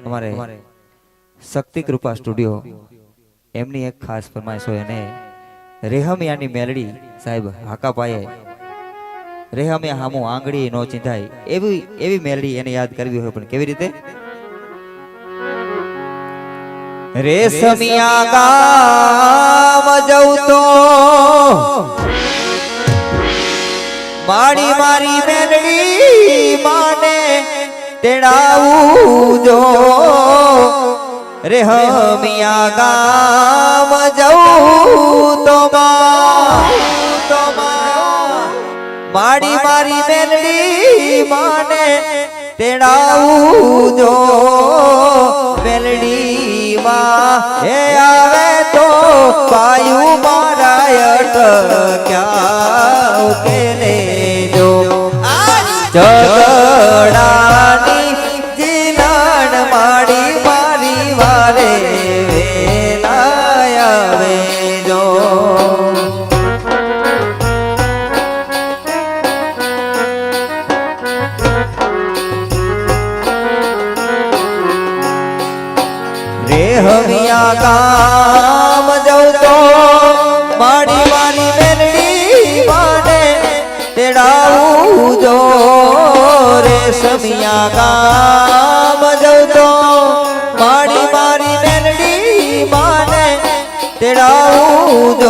અમારે શક્તિ કૃપા સ્ટુડિયો એમની એક ખાસ ફરમાઈશ હોય અને રેહમિયાની મેલડી સાહેબ હાકા પાયે રેહમિયા હામું આંગળી નો ચિંધાય એવી એવી મેલડી એને યાદ કરવી હોય પણ કેવી રીતે? રેશમિયા ગામ જઉં તો મારી મારી મેલડી તેડાવું જો રે હમિયા ગામ જવું તો માડી મારી મેલડી માને તેડાવું જો મેલડી માં હે આવે તો પાયું મારા ક્યાં ઉકેલે જો ઝઘડાની રે હમિયા ગામ જઉં તો મારી મારી મેલડી માને તેડાવું જો રે. સમિયા ગામ જઉં તો મારી મારી મેલડી માને તેડાવું જો